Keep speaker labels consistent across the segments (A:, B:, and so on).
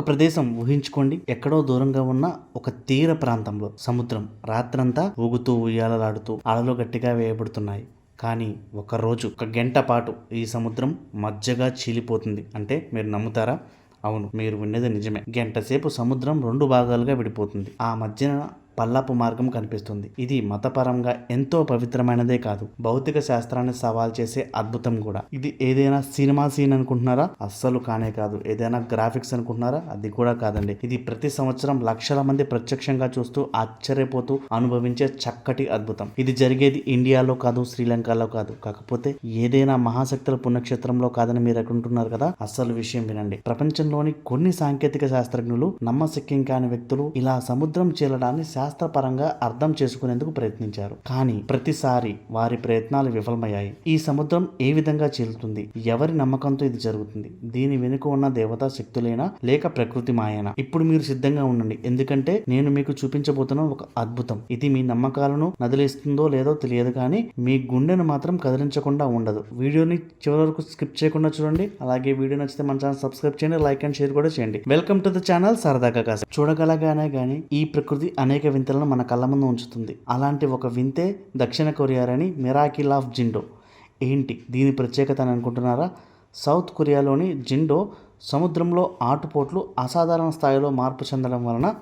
A: ఒక ప్రదేశం ఊహించుకోండి. ఎక్కడో దూరంగా ఉన్న ఒక తీర ప్రాంతంలో సముద్రం రాత్రంతా ఊగుతూ ఉయ్యాలలాడుతూ అలలు గట్టిగా వేయబడుతున్నాయి. కానీ ఒక రోజు ఒక గంట పాటు ఈ సముద్రం మజ్జగా చీలిపోతుంది. అంటే మీరు నమ్ముతారా? అవును మీరు విన్నది నిజమే. గంట సేపు సముద్రం రెండు భాగాలుగా విడిపోతుంది. ఆ మధ్యన పల్లపు మార్గం కనిపిస్తుంది. ఇది మతపరంగా ఎంతో పవిత్రమైనదే కాదు భౌతిక శాస్త్రాన్ని సవాల్ చేసే అద్భుతం కూడా. ఇది ఏదైనా సినిమా సీన్ అనుకుంటున్నారా? అస్సలు కానే కాదు. ఏదైనా గ్రాఫిక్స్ అనుకుంటున్నారా? అది కూడా కాదండి. ఇది ప్రతి సంవత్సరం లక్షల మంది ప్రత్యక్షంగా చూస్తూ ఆశ్చర్యపోతూ అనుభవించే చక్కటి అద్భుతం. ఇది జరిగేది ఇండియాలో కాదు శ్రీలంకలో కాదు. కాకపోతే ఏదైనా మహాశక్తుల పుణ్యక్షేత్రంలో కాదని మీరు అనుకుంటున్నారు కదా? అస్సలు విషయం వినండి. ప్రపంచంలోని కొన్ని సాంకేతిక శాస్త్రజ్ఞులు నమ్మశక్యం కాని వ్యక్తులు ఇలా సముద్రం చేరడాన్ని శాస్త్రపరంగా అర్థం చేసుకునేందుకు ప్రయత్నించారు. కానీ ప్రతిసారి వారి ప్రయత్నాలు విఫలమయ్యాయి. ఈ సముద్రం ఏ విధంగా చీలుతుంది? ఎవరి నమ్మకంతో ఇది జరుగుతుంది? దీని వెనుక ఉన్న దేవతా శక్తులైనా? లేక ప్రకృతి మాయనా? ఇప్పుడు మీరు సిద్ధంగా ఉండండి. ఎందుకంటే నేను మీకు చూపించబోతున్న ఒక అద్భుతం. ఇది మీ నమ్మకాలను నదిలిస్తుందో లేదో తెలియదు కానీ మీ గుండెను మాత్రం కదిలించకుండా ఉండదు. వీడియోని చివరి వరకు స్కిప్ చేయకుండా చూడండి. అలాగే వీడియో నచ్చితే మన ఛానల్ సబ్స్క్రైబ్ చేయండి. లైక్ అండ్ షేర్ కూడా చేయండి. వెల్కమ్ టు ద ఛానల్ సరదాగా కాదు చూడగలగానే కానీ ఈ ప్రకృతి అనేక వింతలను మన కళ్ళ ముందు ఉంచుతుంది. అలాంటి ఒక వింతే దక్షిణ కొరియారని మిరాకిల్ ఆఫ్ జిండో. ఏంటి? దీని ప్రత్యేకత అని అనుకుంటున్నారా? సౌత్ కొరియాలోని జిండో సముద్రంలో ఆటుపోట్లు అసాధారణ స్థాయిలో మార్పు చెందడం వలన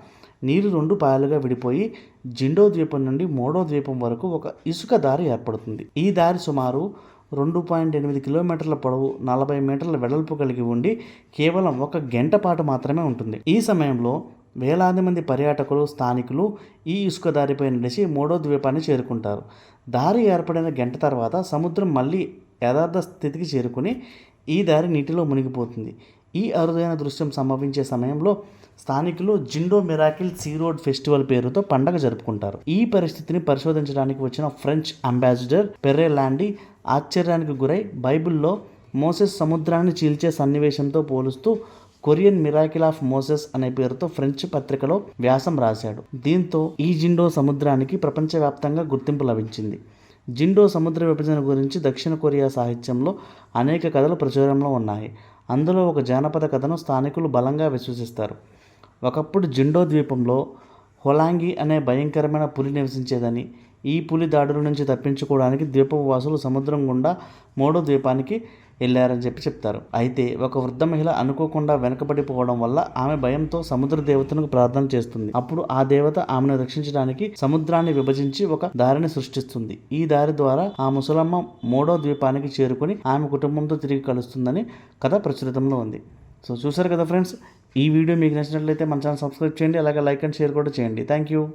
A: నీరు రెండు పాయలుగా విడిపోయి జిండో ద్వీపం నుండి మోడో ద్వీపం వరకు ఒక ఇసుక దారి ఏర్పడుతుంది. ఈ దారి సుమారు రెండు పాయింట్ ఎనిమిది కిలోమీటర్ల పొడవు నలభై మీటర్ల వెడల్పు కలిగి ఉండి కేవలం ఒక గంట పాటు మాత్రమే ఉంటుంది. ఈ సమయంలో వేలాది మంది పర్యాటకులు స్థానికులు ఈ ఇసుక దారిపై నడిచి మూడో ద్వీపాన్ని చేరుకుంటారు. దారి ఏర్పడిన గంట తర్వాత సముద్రం మళ్ళీ యథార్థ స్థితికి చేరుకుని ఈ దారి నీటిలో మునిగిపోతుంది. ఈ అరుదైన దృశ్యం సంభవించే సమయంలో స్థానికులు Jindo miracle sea road festival పేరుతో పండగ జరుపుకుంటారు. ఈ పరిస్థితిని పరిశోధించడానికి వచ్చిన ఫ్రెంచ్ అంబాసిడర్ పెర్రే లాండి ఆశ్చర్యానికి గురై బైబిల్లో మోసెస్ సముద్రాన్ని చీల్చే సన్నివేశంతో పోలుస్తూ కొరియన్ మిరాకిల్ ఆఫ్ మోసెస్ అనే పేరుతో ఫ్రెంచ్ పత్రికలో వ్యాసం రాశాడు. దీంతో ఈ జిండో సముద్రానికి ప్రపంచవ్యాప్తంగా గుర్తింపు లభించింది. జిండో సముద్ర విభజన గురించి దక్షిణ కొరియా సాహిత్యంలో అనేక కథలు ప్రచురంలో ఉన్నాయి. అందులో ఒక జానపద కథను స్థానికులు బలంగా విశ్వసిస్తారు. ఒకప్పుడు జిండో ద్వీపంలో హొలాంగి అనే భయంకరమైన పులి నివసించేదని ఈ పులి దాడుల నుంచి తప్పించుకోవడానికి ద్వీపవాసులు సముద్రం గుండా మూడో ద్వీపానికి వెళ్ళారని చెప్పి చెప్తారు. అయితే ఒక వృద్ధ మహిళ అనుకోకుండా వెనకబడిపోవడం వల్ల ఆమె భయంతో సముద్ర దేవతను ప్రార్థన చేస్తుంది. అప్పుడు ఆ దేవత ఆమెను రక్షించడానికి సముద్రాన్ని విభజించి ఒక దారిని సృష్టిస్తుంది. ఈ దారి ద్వారా ఆ ముసలమ్మ మూడో ద్వీపానికి చేరుకుని ఆమె కుటుంబంతో తిరిగి కలుస్తుందని కథ ప్రచురితంలో ఉంది. సో చూసారు కదా ఫ్రెండ్స్? ఈ వీడియో మీకు నచ్చినట్లయితే మన ఛానల్ సబ్స్క్రైబ్ చేయండి అలాగే లైక్ అండ్ షేర్ కూడా చేయండి. Thank you